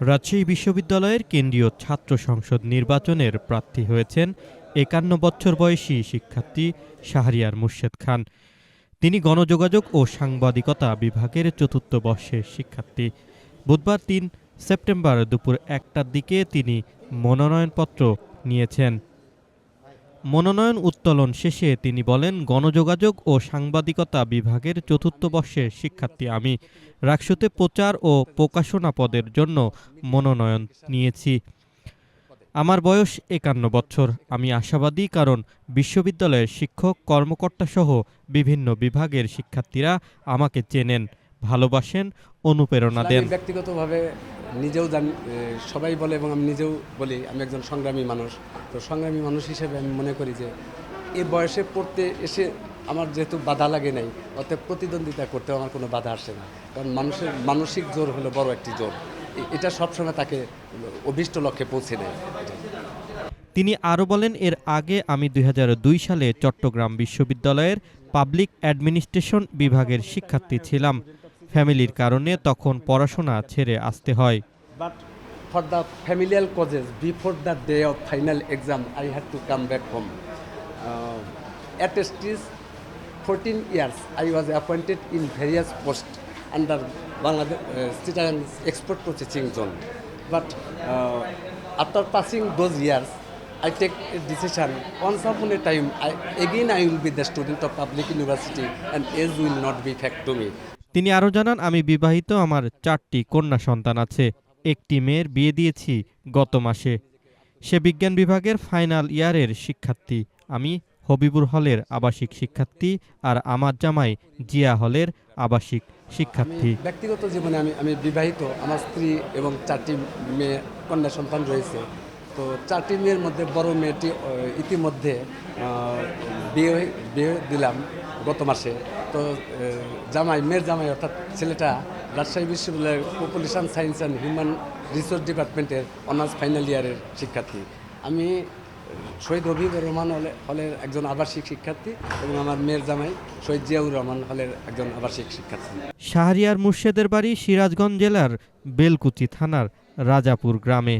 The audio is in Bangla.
রাজশাহী বিশ্ববিদ্যালয়ের কেন্দ্রীয় ছাত্র সংসদ নির্বাচনের প্রার্থী হয়েছেন একান্ন বছর বয়সী শিক্ষার্থী শাহরিয়ার মুর্শেদ খান। তিনি গণযোগাযোগ ও সাংবাদিকতা বিভাগের চতুর্থ বর্ষের শিক্ষার্থী। বুধবার তিন সেপ্টেম্বর দুপুর একটার দিকে তিনি মনোনয়নপত্র নিয়েছেন। মনোনয়ন উত্তোলন শেষে তিনি বলেন, গণযোগাযোগ ও সাংবাদিকতা বিভাগের চতুর্থ বর্ষের শিক্ষার্থী আমি। রাকসুতে প্রচার ও প্রকাশনা পদের জন্য মনোনয়ন নিয়েছি। আমার বয়স একান্ন বছর। আমি আশাবাদী কারণ বিশ্ববিদ্যালয়ের শিক্ষক কর্মকর্তা সহ বিভিন্ন বিভাগের শিক্ষার্থীরা আমাকে চেনেন। ভালোবাসেন অনুপ্রেরণা দেন। ব্যক্তিগতভাবে নিজেও জানি সবাই বলে এবং আমি নিজেও বলি আমি একজন সংগ্রামী মানুষ। তো সংগ্রামী মানুষ হিসেবে আমি মনে করি যে এই বয়সে পড়তে এসে আমার যেহেতু বাধা লাগে নাই অর্থাৎ প্রতিদ্বন্দ্বিতা করতে আমার কোনো বাধা আসে না। কারণ মানুষের মানসিক জোর হলো বড় একটি জোর। এটা সবসময় তাকে অভিষ্ট লক্ষ্যে পৌঁছে দেয়। তিনি আরও বলেন এর আগে আমি দুই হাজার দুই সালে চট্টগ্রাম বিশ্ববিদ্যালয়ের পাবলিক অ্যাডমিনিস্ট্রেশন বিভাগের শিক্ষার্থী ছিলাম। ফ্যামিলির কারণে তখন পড়াশোনা ছেড়ে আসতে হয় come back home. Uh, at STs, 14 years, I was appointed in various posts under Bangladesh uh, Chittagong Export Processing Zone. But uh, after passing those years, I take a decision. Once upon a time, I, again I will be the student of public university, and age will not be fact to me. তিনি আরও জানান, আমি বিবাহিত, আমার চারটি কন্যা সন্তান আছে। একটি মেয়ের বিয়ে দিয়েছি গত মাসে। সে বিজ্ঞান বিভাগের ফাইনাল ইয়ারের শিক্ষার্থী। আমি হবিবুর হলের আবাসিক শিক্ষার্থী আর আমার জামাই জিয়া হলের আবাসিক শিক্ষার্থী। ব্যক্তিগত জীবনে আমি আমি বিবাহিত। আমার স্ত্রী এবং চারটি মেয়ে, কন্যা সন্তান রয়েছে। তো চারটি মেয়ের মধ্যে বড় মেয়েটি ইতিমধ্যে বিয়ে বিয়ে দিলাম। গত মাসে। তো জামাই, মেয়ের জামাই অর্থাৎ ছেলেটা রাজশাহী বিশ্ববিদ্যালয়ের population science and human resource ডিপার্টমেন্টের অনার্স ফাইনাল ইয়ারের শিক্ষার্থী। আমি শহীদ রবিউর রহমান হলে, হলের একজন আবাসিক শিক্ষার্থী এবং আমার মেয়ের জামাই শহীদ জিয়াউর রহমান হলের একজন আবাসিক শিক্ষার্থী। শাহরিয়ার মুর্শেদের বাড়ি সিরাজগঞ্জ জেলার বেলকুচি থানার রাজাপুর গ্রামে।